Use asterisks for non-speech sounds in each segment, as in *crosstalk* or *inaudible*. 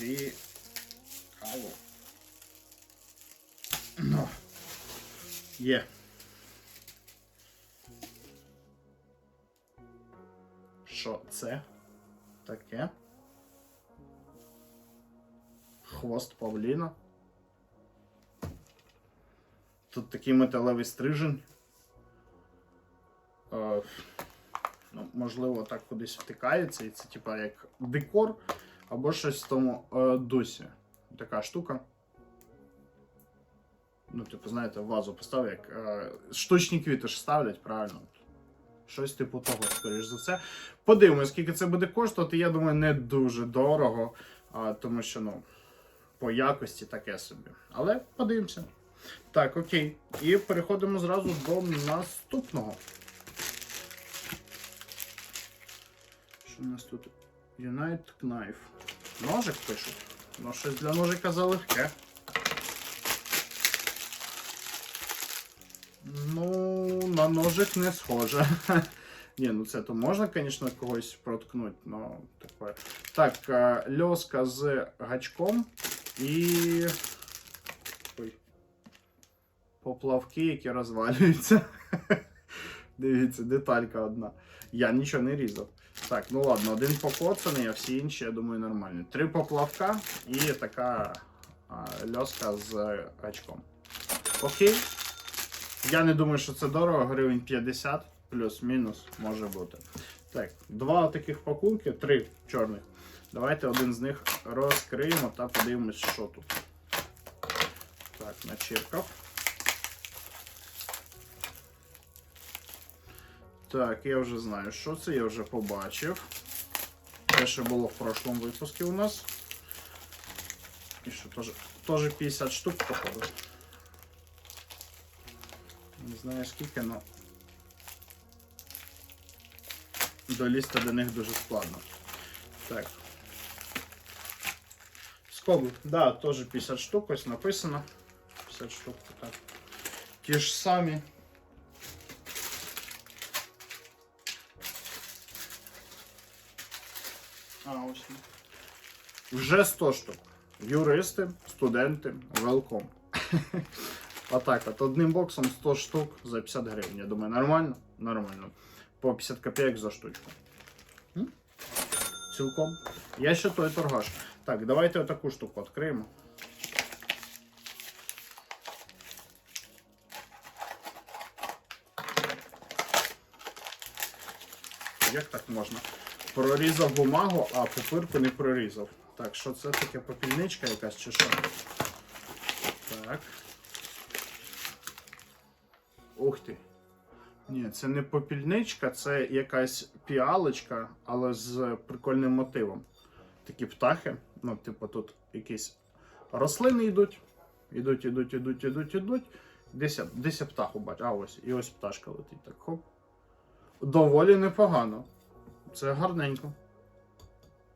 Цікаво. Ну. Є. Що це таке? Хвост павліна. Тут такий металевий стрижень. Е, ну, можливо, так кудись втикається, і це типа як декор або щось в тому е, дусі. Така штука. Ну, типу, знаєте, вазу постав, як е, штучні квіти ж ставлять, правильно. Щось типу того, скоріш за все. Подивимось, скільки це буде коштувати. Я думаю, не дуже дорого, а, тому що, ну, по якості таке собі. Але подивимося. Так, окей. І переходимо зразу до наступного. Що у нас тут? United Knife. Ножик пишуть. Ну, щось для ножика залегке. Ну, на ножик не схоже. *laughs* Ні, ну це то можна, звісно, когось проткнути, але таке. Так, льоска з гачком і. Ой. Поплавки, які розвалюються. *laughs* Дивіться, деталька одна. Я нічого не різав. Так, ну ладно, один покоцаний, а всі інші, я думаю, нормальні. Три поплавка і така льоска з гачком. Окей. Я не думаю, що це дорого, гривень 50 плюс-мінус може бути. Так, два таких пакунки, три чорних. Давайте один з них розкриємо та подивимось, що тут. Так, начіркав. Так, я вже знаю, що це, я вже побачив. Те, що було в прошлому випуску у нас. І що теж, теж 50 штук, походу. Не знаю скільки, але долізти до них дуже складно. Так. Скобу, да, теж 50 штук, ось написано. 50 штук, так. Ті ж самі. А, ось. Вже 100 штук. Юристи, студенти, велком. *laughs* Отак, от одним боксом 100 штук за 50 гривень. Я думаю, нормально? Нормально. По 50 копійок за штучку. М? Цілком. Я ще той торгаш. Так, давайте отаку штуку відкриємо. Як так можна? Прорізав бумагу, а пупирку не прорізав. Так, що це таке попільничка якась чи що? Так. Ух ти. Ні, це не попільничка, це якась піалочка, але з прикольним мотивом. Такі птахи. Ну, типу, тут якісь рослини йдуть. Ідуть, ідуть, ідуть, ідуть, ідуть. Десь, десь я птаху бачу. А ось, і ось пташка летить. Так, хоп. Доволі непогано. Це гарненько.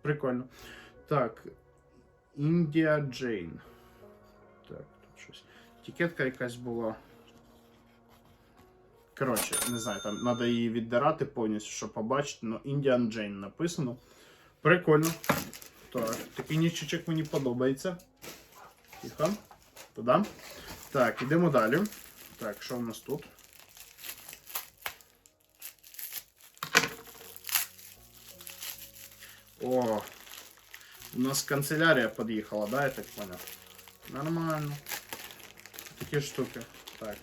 Прикольно. Так. Індія Джейн. Так, тут щось. Етикетка якась була. Коротше, не знаю, там треба її віддирати повністю, щоб побачити. Ну, Indian Jane написано. Прикольно. Так, такий ніщичок мені подобається. Тихо. Туди. Так, ідемо далі. Так, що у нас тут? О, у нас канцелярія під'їхала, да, я так понял? Нормально. Такі штуки. Так.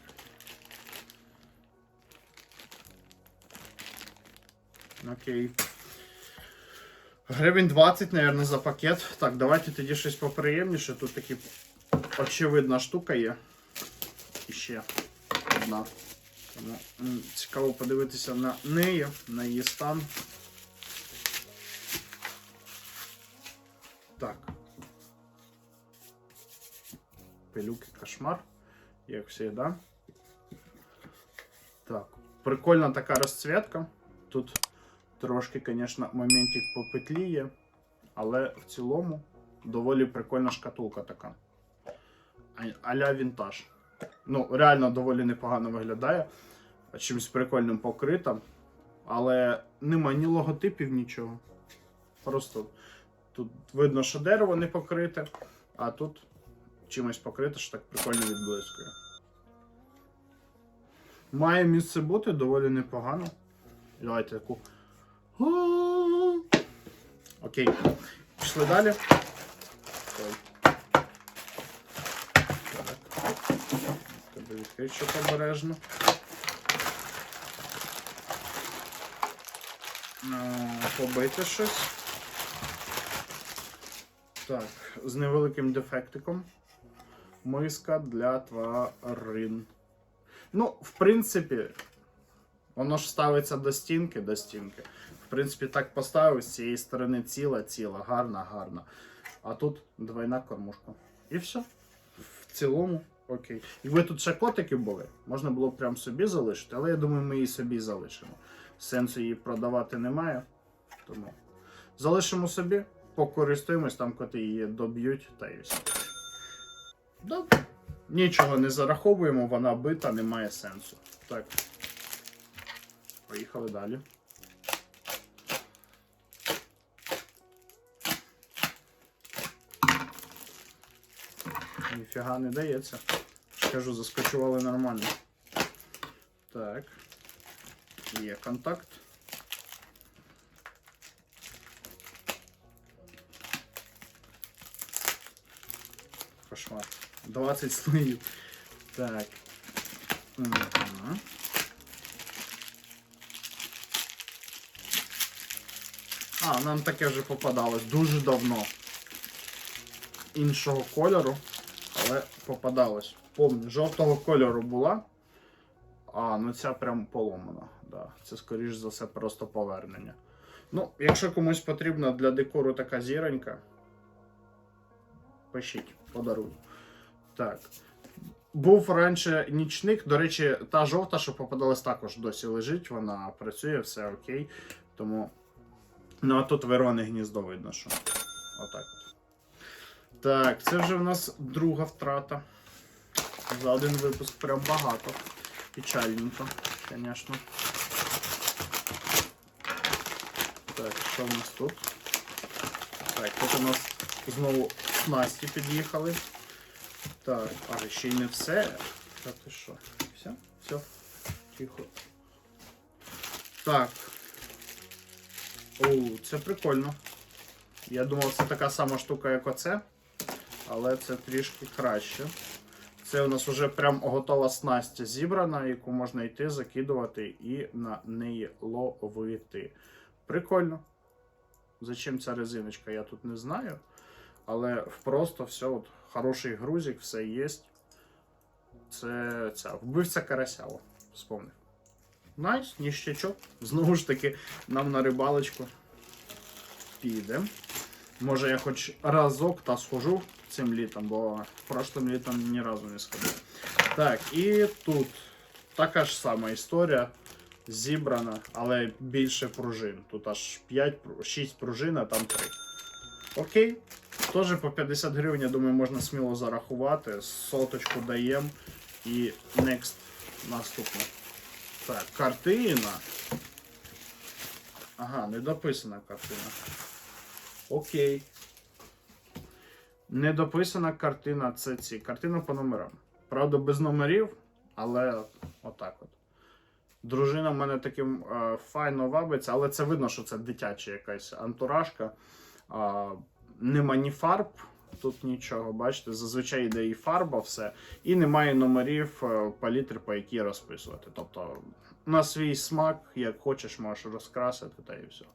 Окей. Гривень 20, наверное, за пакет. Так, давайте тоді щось поприємніше. Тут такі очевидна штука є. І ще одна. Тому цікаво подивитися на неї, на її стан. Так. Пилюки кошмар. Як завжди. Так. Прикольна така розцвітка. Тут трошки, звісно, моментик по петлі є, але в цілому доволі прикольна шкатулка така. А-ля вінтаж. Ну, реально доволі непогано виглядає. Чимось прикольним покрита. Але нема ні логотипів, нічого. Просто Тут видно, що дерево не покрите, а тут чимось покрите, що так прикольно відблискує. Має місце бути доволі непогано. Давайте таку. Окей. Пішли далі. Тебе відкрити, обережно. Побити щось. Так, з невеликим дефектиком. Миска для тварин. Ну, в принципі, воно ж ставиться до стінки, до стінки. В принципі, так поставив з цієї сторони ціла, ціла, гарна, гарна. А тут двойна кормушка. І все. В цілому, окей. Якби тут ще котики були, можна було б прям собі залишити, але я думаю, ми її собі залишимо. Сенсу її продавати немає. Тому залишимо собі, покористуємось, там коти її доб'ють та і все. Добре. Нічого не зараховуємо, вона бита, немає сенсу. Так. Поїхали далі. Ніфіга не дається. Скажу, заскочували нормально. Так. Є контакт. Кошмар. 20 слоїв. Так. Угу. А, нам таке вже попадалось дуже давно. Іншого кольору, але попадалось. Помню, жовтого кольору була. А, ну ця прям поломана. Да. Це, скоріш за все, просто повернення. Ну, якщо комусь потрібна для декору така зіронька, пишіть, подарую. Так. Був раніше нічник. До речі, та жовта, що попадалась, також досі лежить, вона працює, все окей. Тому. Ну, а тут Верони гніздо видно, що. Отак от. Так, це вже в нас друга втрата. За один випуск прям багато. Печальненько, звісно. Так, що в нас тут? Так, тут у нас знову снасті під'їхали. Так, а ще й не все. Та ти що? Все? Все. Тихо. Так. Оу, це прикольно. Я думав, це така сама штука, як оце. Але це трішки краще. Це у нас вже прям готова снасть зібрана, яку можна йти, закидувати і на неї ловити. Прикольно. Зачем ця резиночка, я тут не знаю. Але просто все, от, хороший грузик, все є. Це ця вбивця карасява. Вспомнив. Найс, ніщачок. Знову ж таки, нам на рибалочку піде. Може я хоч разок та схожу цим літом, бо прошлим літом ні разу не сходив. Так, і тут така ж сама історія. Зібрана, але більше пружин. Тут аж 5, 6 пружин, а там 3. Окей. Теж по 50 гривень, я думаю, можна сміло зарахувати. Соточку даємо. І next наступне. Так, картина. Ага, недописана картина. Окей. Недописана картина це ці. Картина по номерам. Правда, без номерів, але отак от. Дружина в мене таким е, файно вабиться, але це видно, що це дитяча якась антуражка. Нема ні фарб, тут нічого, бачите, зазвичай йде і фарба, все. І немає номерів е, палітри, по якій розписувати. Тобто на свій смак, як хочеш, можеш розкрасити та і все.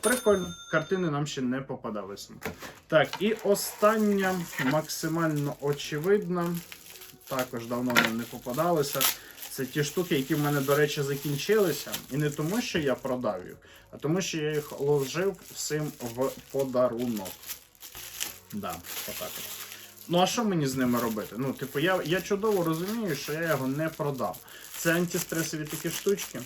Прикольно, картини нам ще не попадалися. Так, і остання, максимально очевидна, також давно нам не попадалися. Це ті штуки, які в мене, до речі, закінчилися. І не тому, що я продав їх, а тому, що я їх ложив всім в подарунок. Да, отак. Ну, а що мені з ними робити? Ну, типу, я, я чудово розумію, що я його не продав. Це антистресові такі штучки.